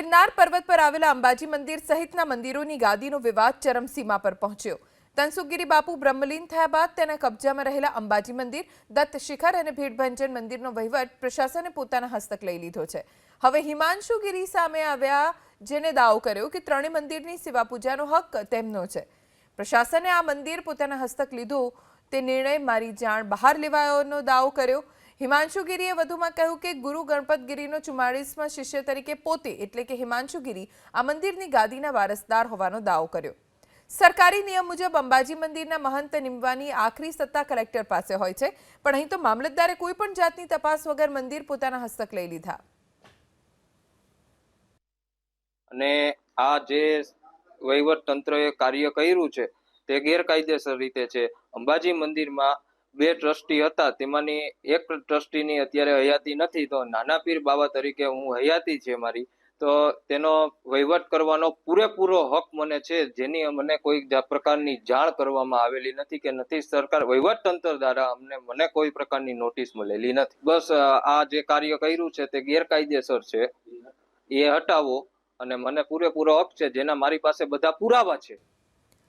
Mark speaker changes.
Speaker 1: ગિરનાર પર્વત પર આવેલા અંબાજી મંદિર સહિતના મંદિરોની ગાદીનો વિવાદ ચરમસીમા પર પહોંચ્યો. તનસુગીરી બાપુ બ્રહ્મલીન થયા બાદ તેના કબજામાં રહેલા અંબાજી મંદિર, દત્ત શિખર અને ભીડભંજન મંદિરનો વહીવટ પ્રશાસને પોતાના હસ્તક લઈ લીધો છે. હવે હિમાંશુ ગીરી સામે આવ્યા, જેને દાવો કર્યો કે ત્રણેય મંદિરની સેવા પૂજાનો હક તેમનો છે. પ્રશાસને આ મંદિર પોતાના હસ્તક લીધું તે નિર્ણય મારી જાણ બહાર લેવાયોનો દાવો કર્યો. હિમાંશુ ગીરીએ વધુમાં કહ્યું કે ગુરુ ગણપત ગીરીનો ચુમ્માળીસમાં શિષ્ય તરીકે પોતે એટલે કે હિમાંશુ ગીરી આ મંદિરની ગાદીના વારસદાર હોવાનો દાવો કર્યો. સરકારી નિયમ મુજબ અંબાજી મંદિરના મહંત નિમવાની આખરી સત્તા કલેક્ટર પાસે હોય છે, પણ અહીં તો મામલતદારે કોઈ પણ જાતની તપાસ વગર મંદિર પોતાના હસ્તક લઈ લીધા.
Speaker 2: અને આ જે વહીવટ તંત્રએ કાર્ય કર્યું છે, તે ગેરકાયદેસર રીતે છે. અંબાજી મંદિરમાં બે ટ્રસ્ટી હતા. તેમાંની એક ટ્રસ્ટીની અત્યારે હયાતી નથી. તો નાના પીર બાબા તરીકે હું હયાતી છે મારી. તો તેનો વહીવટ કરવાનો પૂરેપૂરો હક મને છે, જેની મને કોઈ પ્રકારની જાણ કરવામાં આવેલી નથી કે નથી. સરકાર, વહીવટ તંત્ર દ્વારા અમને, મને કોઈ પ્રકારની નોટિસ મળેલી નથી. બસ, આ જે કાર્ય કર્યું છે તે ગેરકાયદેસર છે. એ હટાવો અને મને પૂરેપૂરો હક છે, જેના મારી પાસે બધા પુરાવા છે.